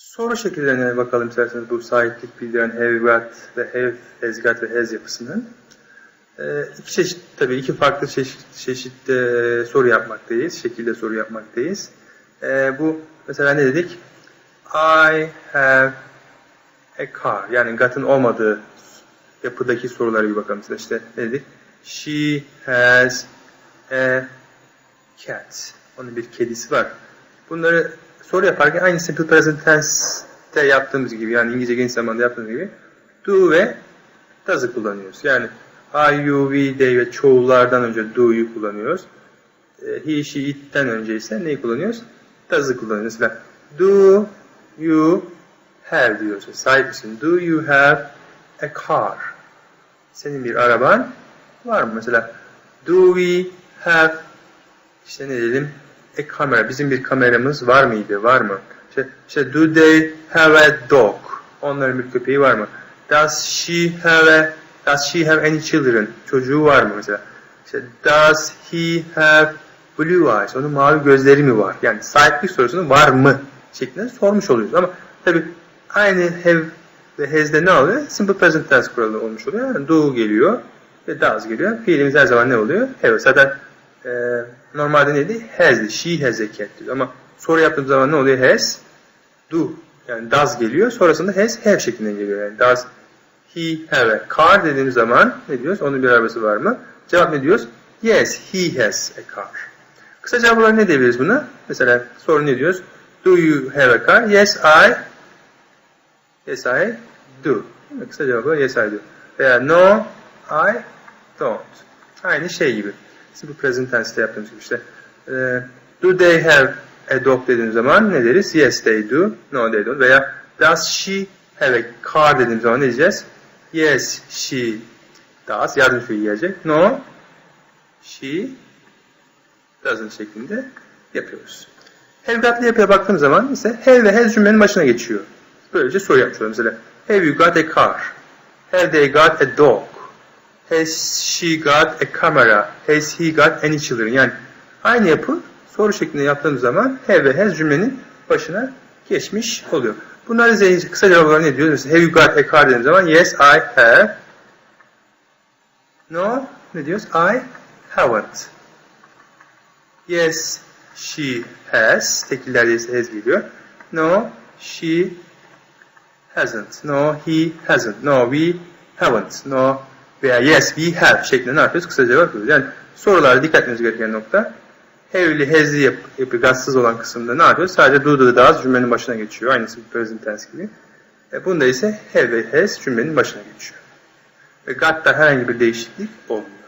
Soru şekillerine bakalım isterseniz bu sahiplik bildiren have got ve have, has got ve has yapısının. Ee, iki çeşit, tabii iki farklı çeşit, çeşitte soru yapmaktayız, şekilde soru yapmaktayız. Ee, bu mesela ne dedik? I have a car. Yani got'ın olmadığı yapıdaki sorulara bir bakalım. Mesela işte ne dedik? She has a cat. Onun bir kedisi var. Bunları soru yaparken aynı simple present tense'te yaptığımız gibi yani İngilizce geniş zamanda yaptığımız gibi do ve does'ı kullanıyoruz. Yani I, you, we, they ve çoğullardan önce do'yu kullanıyoruz. E, He, she, it'ten önce ise neyi kullanıyoruz? Does'ı kullanıyoruz. Mesela do you have diyoruz. Sahip misin? Do you have a car? Senin bir araban var mı? Mesela do we have işte ne diyelim a kamera. Bizim bir kameramız var mıydı? Var mı? İşte, işte do they have a dog? Onların bir köpeği var mı? Does she have a Does she have any children? Çocuğu var mı mesela? İşte does he have blue eyes? Onun mavi gözleri mi var? Yani sahiplik sorusunu var mı? şeklinde sormuş oluyoruz. Ama tabi aynı have ve has'de ne oluyor? Simple present tense kuralı olmuş oluyor. Yani do geliyor ve does geliyor. Fiilimiz her zaman ne oluyor? Have. Zaten e, normalde neydi? Has'di. She has a cat diyor. Ama soru yaptığım zaman ne oluyor? Has, do. Yani does geliyor. Sonrasında has, have şeklinde geliyor. Yani does he have a car dediğimiz zaman ne diyoruz? Onun bir arabası var mı? Cevap ne diyoruz? Yes, he has a car. Kısa cevaplar ne diyebiliriz buna? Mesela soru ne diyoruz? Do you have a car? Yes, I. Yes, I do. Kısa cevaplar yes, I do. Veya no, I don't. Aynı şey gibi. Simple present tense'te yaptığımız gibi işte. e, do they have a dog dediğimiz zaman ne deriz? Yes, they do. No, they don't. Veya does she have a car dediğimiz zaman ne diyeceğiz? Yes, she does. Yardım fiili gelecek. No, she doesn't şeklinde yapıyoruz. Have got'lı yapıya baktığım zaman ise have ve has cümlenin başına geçiyor. Böylece soru yapmış oluyorum. Mesela have you got a car? Have they got a dog? Has she got a camera? Has he got any children? Yani aynı yapı soru şeklinde yaptığımız zaman have ve has cümlenin başına geçmiş oluyor. Bunları zihin kısa cevaplar ne diyor? Mesela have you got a car dediğim zaman yes I have. No ne diyoruz? I haven't. Yes she has. Tekillerde ise has geliyor. No she hasn't. No he hasn't. No we haven't. No veya yes we have şeklinde ne yapıyoruz? Kısa cevap yapıyoruz. Yani sorularda dikkat etmemiz gereken nokta have'li, has'li yap, yapı gatsız olan kısımda ne yapıyoruz? Sadece do the does cümlenin başına geçiyor. Aynısı bir present tense gibi. E, bunda ise have ve has cümlenin başına geçiyor. Ve got'ta herhangi bir değişiklik olmuyor.